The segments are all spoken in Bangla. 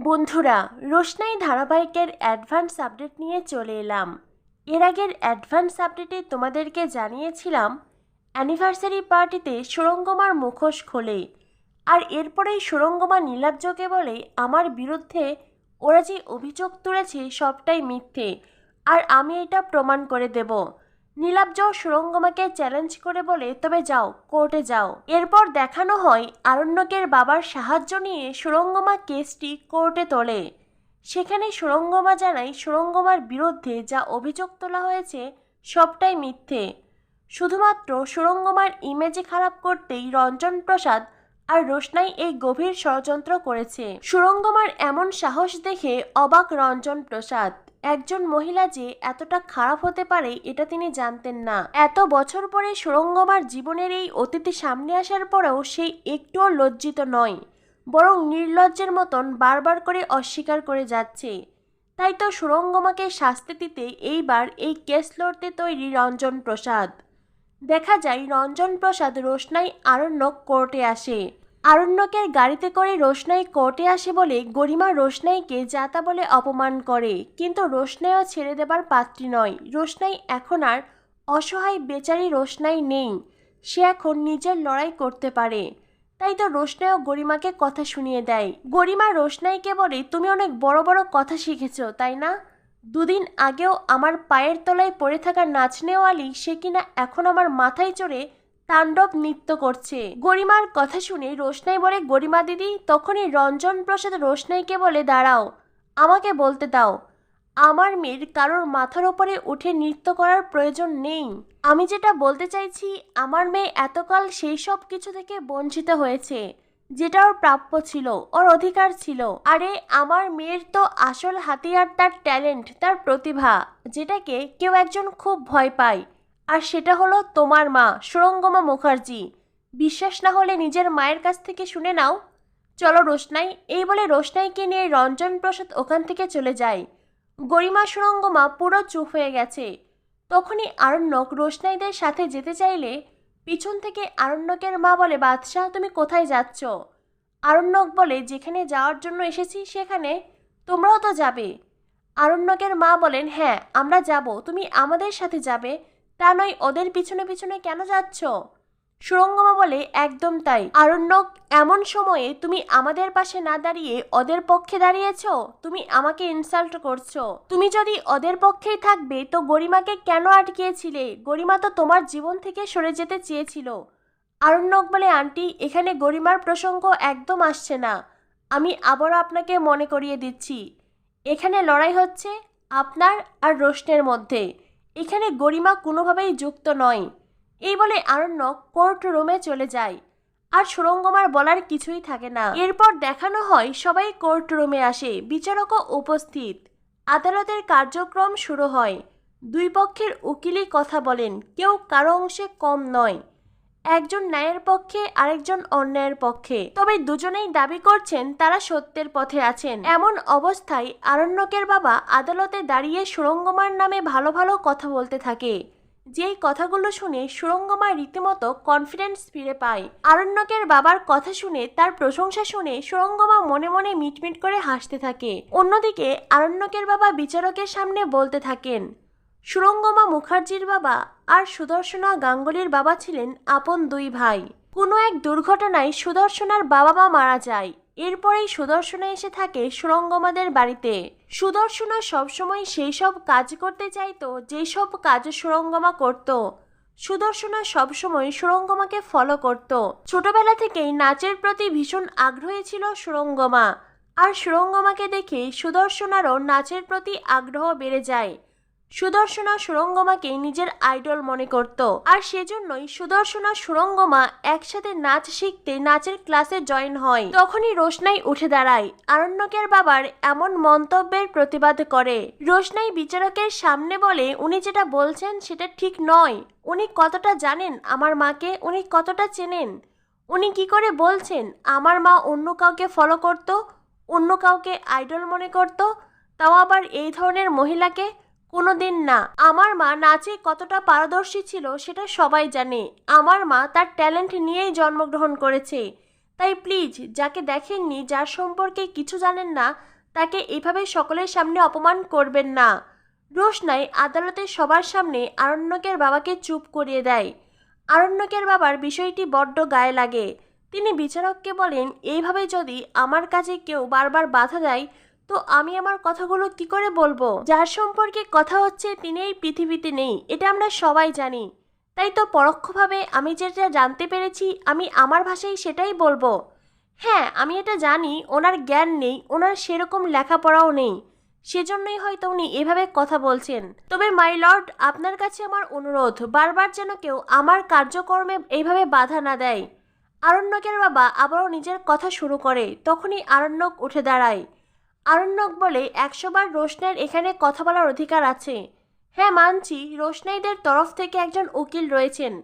বন্ধুরা, রোশনাই ধারাবাহিকের অ্যাডভান্স আপডেট নিয়ে চলে এলাম। এর আগের অ্যাডভান্স আপডেটে তোমাদেরকে জানিয়েছিলাম, অ্যানিভার্সারি পার্টিতে সুরঙ্গমার মুখোশ খোলে। আর এরপরেই সুরঙ্গমা নীলাব্জকে বলে, আমার বিরুদ্ধে ওরা যে অভিযোগ তুলেছে সবটাই মিথ্যে। আর আমি এটা প্রমাণ করে দেব। নীলাব্জ সুরঙ্গমাকে চ্যালেঞ্জ করে বলে, তবে যাও কোর্টে যাও। এরপর দেখানো হয় আরণ্যকের বাবার সাহায্য নিয়ে সুরঙ্গমা কেসটি কোর্টে তোলে। সেখানে সুরঙ্গমা জানায়, সুরঙ্গমার বিরুদ্ধে যা অভিযোগ তোলা হয়েছে, সবটাই মিথ্যে। শুধুমাত্র সুরঙ্গমার ইমেজে খারাপ করতেই রঞ্জন প্রসাদ আর রোশনাই এই গভীর ষড়যন্ত্র করেছে। সুরঙ্গমার এমন সাহস দেখে অবাক রঞ্জন প্রসাদ। একজন মহিলা যে এতটা খারাপ হতে পারে, এটা তিনি জানতেন না। এত বছর পরে সুরঙ্গমার জীবনের এই অতিথি সামনে আসার পরেও সেই একটুও লজ্জিত নয়, বরং নির্লজ্জের মতন বারবার করে অস্বীকার করে যাচ্ছে। তাই তো সুরঙ্গমাকে শাস্তি দিতে এইবার এই কেস লড়তে তৈরি রঞ্জন প্রসাদ। দেখা যায়, রঞ্জন প্রসাদ রোশনাই আরণ্যক কোর্টে আসে। আরণ্যকের গাড়িতে করে রোশনাই কোর্টে আসে বলে গরিমা রোশনাইকে যাতা বলে অপমান করে। কিন্তু রোশনাইও ছেড়ে দেবার পাত্রী নয়। রোশনাই এখন আর অসহায় বেচারি রোশনাই নেই। সে এখন নিজের লড়াই করতে পারে। তাই তো রোশনাইও গরিমাকে কথা শুনিয়ে দেয়। গরিমা রোশনাইকে বলে, তুমি অনেক বড় বড় কথা শিখেছ, তাই না? দুদিন আগেও আমার পায়ের তলায় পড়ে থাকা নাচনেওয়ালি সে কিনা এখন আমার মাথায় চড়ে তাণ্ডব নৃত্য করছে। গরিমার কথা শুনে রোশনাই বলে, গরিমা দিদি, তখনই রঞ্জন প্রসাদ রোশনাইকে বলে, দাঁড়াও, আমাকে বলতে দাও। আমার মেয়ের কারোর মাথার ওপরে উঠে নৃত্য করার প্রয়োজন নেই। আমি যেটা বলতে চাইছি, আমার মেয়ে এতকাল সেই সব কিছু থেকে বঞ্চিত হয়েছে, যেটা ওর প্রাপ্য ছিল, ওর অধিকার ছিল। আরে, আমার মেয়ের তো আসল হাতিয়ার তার ট্যালেন্ট, তার প্রতিভা, যেটাকে কেউ একজন খুব ভয় পায়। আর সেটা হলো তোমার মা, সুরঙ্গমা মুখার্জি। বিশ্বাস না হলে নিজের মায়ের কাছ থেকে শুনে নাও। চলো রোশনাই, এই বলে রোশনাইকে নিয়ে রঞ্জন প্রসাদ ওখান থেকে চলে যায়। গরিমা, সুরঙ্গমা পুরো চুপ হয়ে গেছে। তখনই আরণ্যক রোশনাইদের সাথে যেতে চাইলে পিছন থেকে আরণ্যকের মা বলে, বাদশাহ, তুমি কোথায় যাচ্ছ? আরণ্যক বলে, যেখানে যাওয়ার জন্য এসেছি, সেখানে তোমরাও তো যাবে। আরণ্যকের মা বলেন হ্যাঁ আমরা যাব, তুমি আমাদের সাথে যাবে। তা নয়, ওদের পিছনে পিছনে কেন যাচ্ছ? সুরঙ্গমা বলে, একদম তাই। আরণ্যক, এমন সময়ে তুমি আমাদের পাশে না দাঁড়িয়ে ওদের পক্ষে দাঁড়িয়েছ? তুমি আমাকে ইনসাল্ট করছ। তুমি যদি ওদের পক্ষেই থাকবে, তো গরিমাকে কেন আটকিয়েছিলে? গরিমা তো তোমার জীবন থেকে সরে যেতে চেয়েছিল। আরণ্যক বলে, আন্টি, এখানে গরিমার প্রসঙ্গ একদম আসছে না। আমি আবারও আপনাকে মনে করিয়ে দিচ্ছি। এখানে লড়াই হচ্ছে আপনার আর রোশনের মধ্যে। এখানে গরিমা কোনোভাবেই যুক্ত নয়। এই বলে আরণ্যক কোর্ট রুমে চলে যায়। আর সুরঙ্গমার বলার কিছুই থাকে না। এরপর দেখানো হয় সবাই কোর্ট রুমে আসে, বিচারকও উপস্থিত। আদালতের কার্যক্রম শুরু হয়। দুই পক্ষের উকিলই কথা বলেন, কেউ কারও অংশে কম নয়। একজন ন্যায়ের পক্ষে, আরেকজন অন্যায়ের পক্ষে। তবে দুজনেই দাবি করছেন তারা সত্যের পথে আছেন। এমন অবস্থায় আরণ্যকের বাবা আদালতে দাঁড়িয়ে সুরঙ্গমার নামে ভালো ভালো কথা বলতে থাকে। যেই কথাগুলো শুনে সুরঙ্গমা রীতিমতো কনফিডেন্স ফিরে পায়। আরণ্যকের বাবার কথা শুনে, তার প্রশংসা শুনে সুরঙ্গমা মনে মনে মিটমিট করে হাসতে থাকে। অন্যদিকে আরণ্যকের বাবা বিচারকের সামনে বলতে থাকেন সুরঙ্গমা মুখার্জির বাবা আর সুদর্শনা গাঙ্গুলির বাবা ছিলেন আপন দুই ভাই। কোনো এক দুর্ঘটনায় সুদর্শনার বাবা মা মারা যায়। এরপরেই সুদর্শনা এসে থাকে সুরঙ্গমাদের বাড়িতে। সুদর্শনা সবসময় সেই সব কাজ করতে চাইতো যেই সব কাজ সুরঙ্গমা করত। সুদর্শনা সবসময় সুরঙ্গমাকে ফলো করত। ছোটবেলা থেকেই নাচের প্রতি ভীষণ আগ্রহী ছিল সুরঙ্গমা। আর সুরঙ্গমাকে দেখে সুদর্শনারও নাচের প্রতি আগ্রহ বেড়ে যায়। সুদর্শনা সুরঙ্গমাকে নিজের আইডল মনে করত। আর সেজন্যই সুদর্শনা সুরঙ্গমা একসাথে নাচ শিখতে নাচের ক্লাসে জয়েন হয়। তখনই রোশনাই উঠে দাঁড়ায়। আরণ্যকের বাবার এমন মন্তব্যের প্রতিবাদ করে। রোশনাই বিচারকের সামনে বলে, উনি যেটা বলছেন সেটা ঠিক নয়। উনি কতটা জানেন আমার মাকে? উনি কতটা চেনেন? উনি কি করে বলছেন? আমার মা অন্য কাউকে ফলো করত? অন্য কাউকে আইডল মনে করত? তাও আবার এই ধরনের মহিলাকে? কোনোদিন না। আমার মা নাচে কতটা পারদর্শী ছিল সেটা সবাই জানে। আমার মা তার ট্যালেন্ট নিয়েই জন্মগ্রহণ করেছে। তাই প্লিজ, যাকে দেখেননি, যার সম্পর্কে কিছু জানেন না, তাকে এভাবে সকলের সামনে অপমান করবেন না। রোশনাই আদালতে সবার সামনে আরণ্যকের বাবাকে চুপ করিয়ে দেয়। আরণ্যকের বাবার বিষয়টি বড্ড গায়ে লাগে। তিনি বিচারককে বলেন, এইভাবে যদি আমার কাছে কেউ বারবার বাধা দেয় তো আমি আমার কথাগুলো কি করে বলব? যার সম্পর্কে কথা হচ্ছে তিনি এই পৃথিবীতে নেই, এটা আমরা সবাই জানি। তাই তো পরোক্ষভাবে আমি যেটা জানতে পেরেছি, আমি আমার ভাষায় সেটাই বলব। হ্যাঁ আমি এটা জানি, ওনার জ্ঞান নেই, ওনার সেরকম লেখাপড়াও নেই। সেজন্যই হয়তো উনি এভাবে কথা বলছেন। তবে মাই লর্ড, আপনার কাছে আমার অনুরোধ, বারবার যেন কেউ আমার কার্যকর্মে এইভাবে বাধা না দেয়। আরণ্যকের বাবা আবারও নিজের কথা শুরু করে, তখনই আরণ্যক উঠে দাঁড়ায়। আরণ্যক বলে, একশোবার রোশনাইয়ের এখানে কথা বলার অধিকার আছে। হ্যাঁ মানছি, রোশনাইদের তরফ থেকে একজন উকিল রয়েছেন।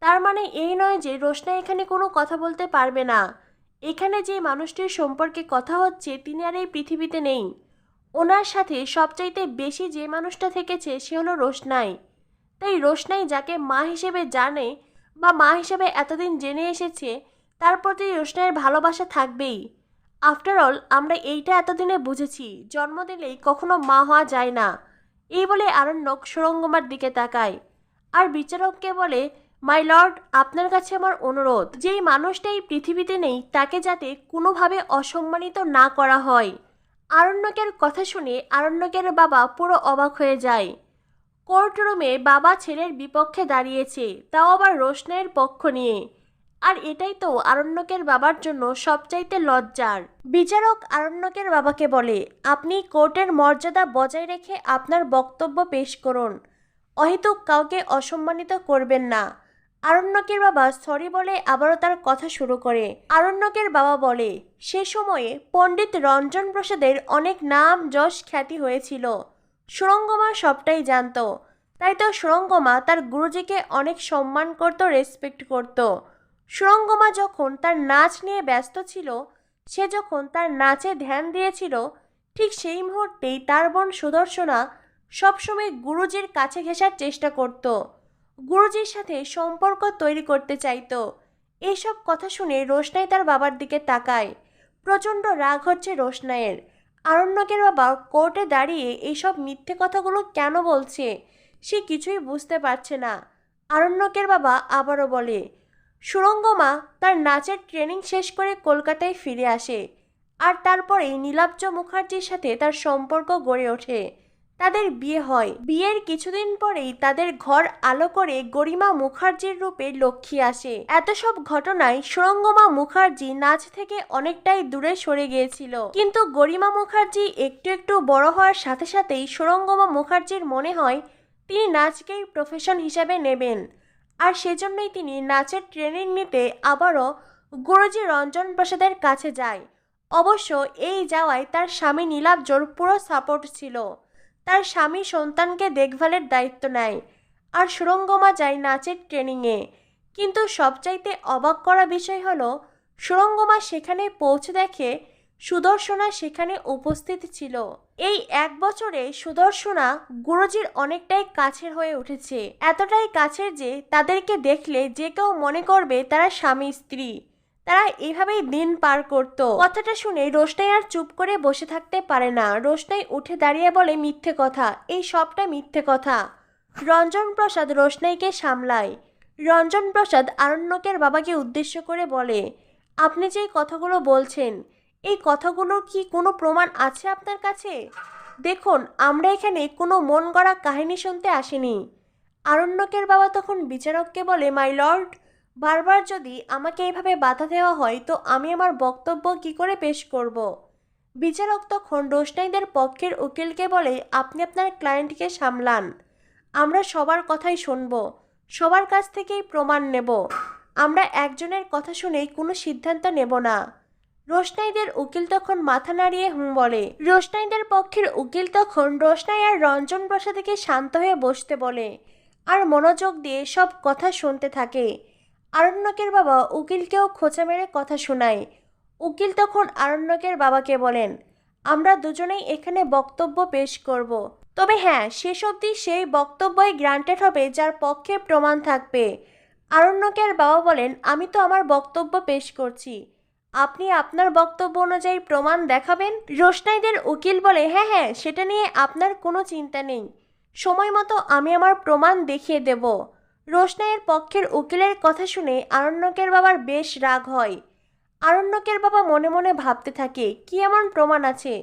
তার মানে এই নয় যে রোশনাই এখানে কোনো কথা বলতে পারবে না। এখানে যে মানুষটির সম্পর্কে কথা হচ্ছে, তিনি আর এই পৃথিবীতে নেই। ওনার সাথে সবচাইতে বেশি যে মানুষটা থেকেছে, সে হলো রোশনাই। তাই রোশনাই যাকে মা হিসেবে জানে বা মা হিসেবে এতদিন জেনে এসেছে, তার প্রতি রোশনাইয়ের ভালোবাসা থাকবেই। আফটার অল আমরা এইটা এতদিনে বুঝেছি, জন্ম দিলেই কখনো মা হওয়া যায় না। এই বলে আরণ্যক সুরঙ্গমার দিকে তাকায়। আর বিচারককে বলে মাই লর্ড আপনার কাছে আমার অনুরোধ। যেই মানুষটা এই পৃথিবীতে নেই, তাকে যাতে কোনোভাবে অসম্মানিত না করা হয়। আরণ্যকের কথা শুনে আরণ্যকের বাবা পুরো অবাক হয়ে যায়। কোর্ট রুমে বাবা ছেলের বিপক্ষে দাঁড়িয়েছে, তাও আবার রোশনাইয়ের পক্ষ নিয়ে। আর এটাই তো আরণ্যকের বাবার জন্য সবচাইতে লজ্জার। বিচারক আরণ্যকের বাবাকে বলে, আপনি কোর্টের মর্যাদা বজায় রেখে আপনার বক্তব্য পেশ করুন। অহেতুক কাউকে অসম্মানিত করবেন না। আরণ্যকের বাবা সরি বলে আবারও তার কথা শুরু করে। আরণ্যকের বাবা বলে, সে সময়ে পণ্ডিত রঞ্জন প্রসাদের অনেক নাম যশ খ্যাতি হয়েছিল। সুরঙ্গমা সবটাই জানতো। তাই তো সুরঙ্গমা তার গুরুজিকে অনেক সম্মান করত রেসপেক্ট করত। সুরঙ্গমা যখন তার নাচ নিয়ে ব্যস্ত ছিল, সে যখন তার নাচে ধ্যান দিয়েছিল, ঠিক সেই মুহূর্তেই তার বোন সুদর্শনা সবসময় গুরুজির কাছে ঘেঁষার চেষ্টা করত। গুরুজির সাথে সম্পর্ক তৈরি করতে চাইতো। এইসব কথা শুনে রোশনাই তার বাবার দিকে তাকায়। প্রচণ্ড রাগ হচ্ছে রোশনাইয়ের। আরণ্যকের বাবা কোর্টে দাঁড়িয়ে এইসব মিথ্যে কথাগুলো কেন বলছে, সে কিছুই বুঝতে পারছে না। আরণ্যকের বাবা আবারও বলে সুরঙ্গমা তার নাচের ট্রেনিং শেষ করে কলকাতায় ফিরে আসে আর তারপরেই নীলাব্জ মুখার্জির সাথে তার সম্পর্ক গড়ে ওঠে। তাদের বিয়ে হয়। বিয়ের কিছুদিন পরেই তাদের ঘর আলো করে গরিমা মুখার্জির রূপে লক্ষ্মী আসে। এত সব ঘটনায় সুরঙ্গমা মুখার্জি নাচ থেকে অনেকটাই দূরে সরে গিয়েছিল। কিন্তু গরিমা মুখার্জি একটু একটু বড় হওয়ার সাথে সাথেই সুরঙ্গমা মুখার্জির মনে হয় তিনি নাচকেই প্রফেশন হিসাবে নেবেন। আর সেজন্যই তিনি নাচের ট্রেনিং নিতে আবারও গুরুজি রঞ্জন প্রসাদের কাছে যায়। অবশ্য এই যাওয়ায় তার স্বামী নীলাব্জোর পুরো সাপোর্ট ছিল। তার স্বামী সন্তানকে দেখভালের দায়িত্ব নেয় আর সুরঙ্গমা যায় নাচের ট্রেনিংয়ে। কিন্তু সবচাইতে অবাক করা বিষয় হলো সুরঙ্গমা সেখানে পৌঁছে দেখে সুদর্শনা সেখানে উপস্থিত ছিল। এই এক বছরে সুদর্শনা গুরুজির অনেকটাই কাছের হয়ে উঠেছে। এতটাই কাছের যে তাদেরকে দেখলে যে কেউ মনে করবে তারা স্বামী, স্ত্রী। তারা এভাবেই দিন পার করত। কথাটা শুনে রোশনাই আর চুপ করে বসে থাকতে পারে না। রোশনাই উঠে দাঁড়িয়ে বলে, মিথ্যে কথা। এই সবটা মিথ্যে কথা। রঞ্জন প্রসাদ রোশনাইকে সামলায়। রঞ্জন প্রসাদ আরণ্যকের বাবাকে উদ্দেশ্য করে বলে, আপনি যে কথাগুলো বলছেন এই কথাগুলোর কি কোনো প্রমাণ আছে আপনার কাছে? দেখুন, আমরা এখানে কোনো মন গড়া কাহিনী শুনতে আসিনি। আরণ্যকের বাবা তখন বিচারককে বলে মাই লর্ড বারবার যদি আমাকে এইভাবে বাধা দেওয়া হয়, তো আমি আমার বক্তব্য কি করে পেশ করব। বিচারক তখন রোশনাইদের পক্ষের উকিলকে বলে, আপনি আপনার ক্লায়েন্টকে সামলান। আমরা সবার কথাই শুনব। সবার কাছ থেকেই প্রমাণ নেব। আমরা একজনের কথা শুনেই কোনো সিদ্ধান্ত নেব না। রোশনাইদের উকিল তখন মাথা নাড়িয়ে হুম বলে। রোশনাইদের পক্ষের উকিল তখন রোশনাই আর রঞ্জন প্রসাদকে শান্ত হয়ে বসতে বলে আর মনোযোগ দিয়ে সব কথা শুনতে থাকে। আরণ্যকের বাবা উকিলকেও খোঁচা মেরে কথা শোনায়। উকিল তখন আরণ্যকের বাবাকে বলেন, আমরা দুজনেই এখানে বক্তব্য পেশ করব। তবে হ্যাঁ শেষ অবধি সেই বক্তব্যই গ্রান্টেড হবে যার পক্ষে প্রমাণ থাকবে। আরণ্যকের বাবা বলেন, আমি তো আমার বক্তব্য পেশ করছি। আপনি আপনার বক্তব্য অনুযায়ী প্রমাণ দেখাবেন? রোশনাইদের উকিল বলে হ্যাঁ হ্যাঁ সেটা নিয়ে আপনার কোনো চিন্তা নেই। সময় মতো আমি আমার প্রমাণ দেখিয়ে দেব। রোশনাইয়ের পক্ষের উকিলের কথা শুনে আরণ্যকের বাবার বেশ রাগ হয়। আরণ্যকের বাবা মনে মনে ভাবতে থাকে, কি এমন প্রমাণ আছে?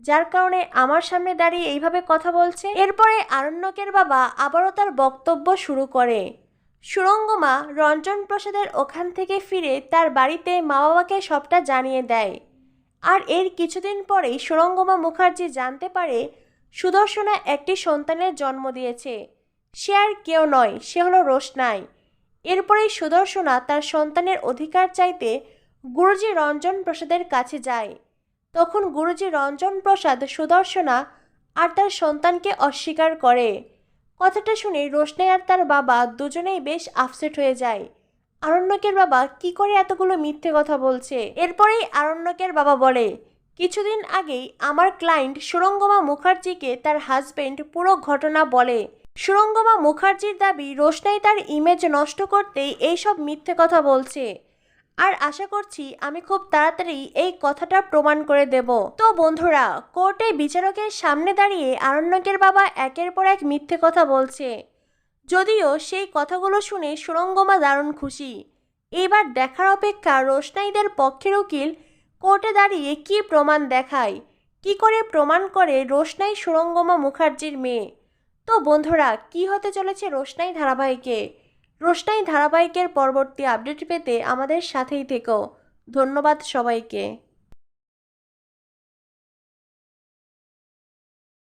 যার কারণে আমার সামনে দাঁড়িয়ে এইভাবে কথা বলছে? এরপরে আরণ্যকের বাবা আবারও তার বক্তব্য শুরু করে। সুরঙ্গমা রঞ্জন প্রসাদের ওখান থেকে ফিরে তার বাড়িতে মা বাবাকে সবটা জানিয়ে দেয়। আর এর কিছুদিন পরেই সুরঙ্গমা মুখার্জি জানতে পারে সুদর্শনা একটি সন্তানের জন্ম দিয়েছে। সে আর কেউ নয়, সে হলো রোশনাই। এরপরেই সুদর্শনা তার সন্তানের অধিকার চাইতে গুরুজি রঞ্জন প্রসাদের কাছে যায়। তখন গুরুজি রঞ্জন প্রসাদ সুদর্শনা আর তার সন্তানকে অস্বীকার করে। কথাটা শুনে রোশনাই আর তার বাবা দুজনেই বেশ আপসেট হয়ে যায়। আরণ্যকের বাবা কি করে এতগুলো মিথ্যে কথা বলছে? এরপরেই আরণ্যকের বাবা বলে, কিছুদিন আগেই আমার ক্লায়েন্ট সুরঙ্গমা মুখার্জিকে তার হাজবেন্ড পুরো ঘটনা বলে। সুরঙ্গমা মুখার্জির দাবি রোশনাই তার ইমেজ নষ্ট করতেই এইসব মিথ্যে কথা বলছে। আর আশা করছি আমি খুব তাড়াতাড়ি এই কথাটা প্রমাণ করে দেব। তো বন্ধুরা, কোর্টে বিচারকের সামনে দাঁড়িয়ে আরণ্যকের বাবা একের পর এক মিথ্যে কথা বলছে। যদিও সেই কথাগুলো শুনে সুরঙ্গমা দারুণ খুশি। এবার দেখার অপেক্ষা রোশনাইদের পক্ষের উকিল কোর্টে দাঁড়িয়ে কি প্রমাণ দেখায়? কি করে প্রমাণ করে রোশনাই সুরঙ্গমা মুখার্জির মেয়ে? তো বন্ধুরা, কি হতে চলেছে রোশনাই ধারাবাহিকে? রোশনাই ধারাবাহিকের পরবর্তী আপডেট পেতে আমাদের সাথেই থেকো। ধন্যবাদ সবাইকে।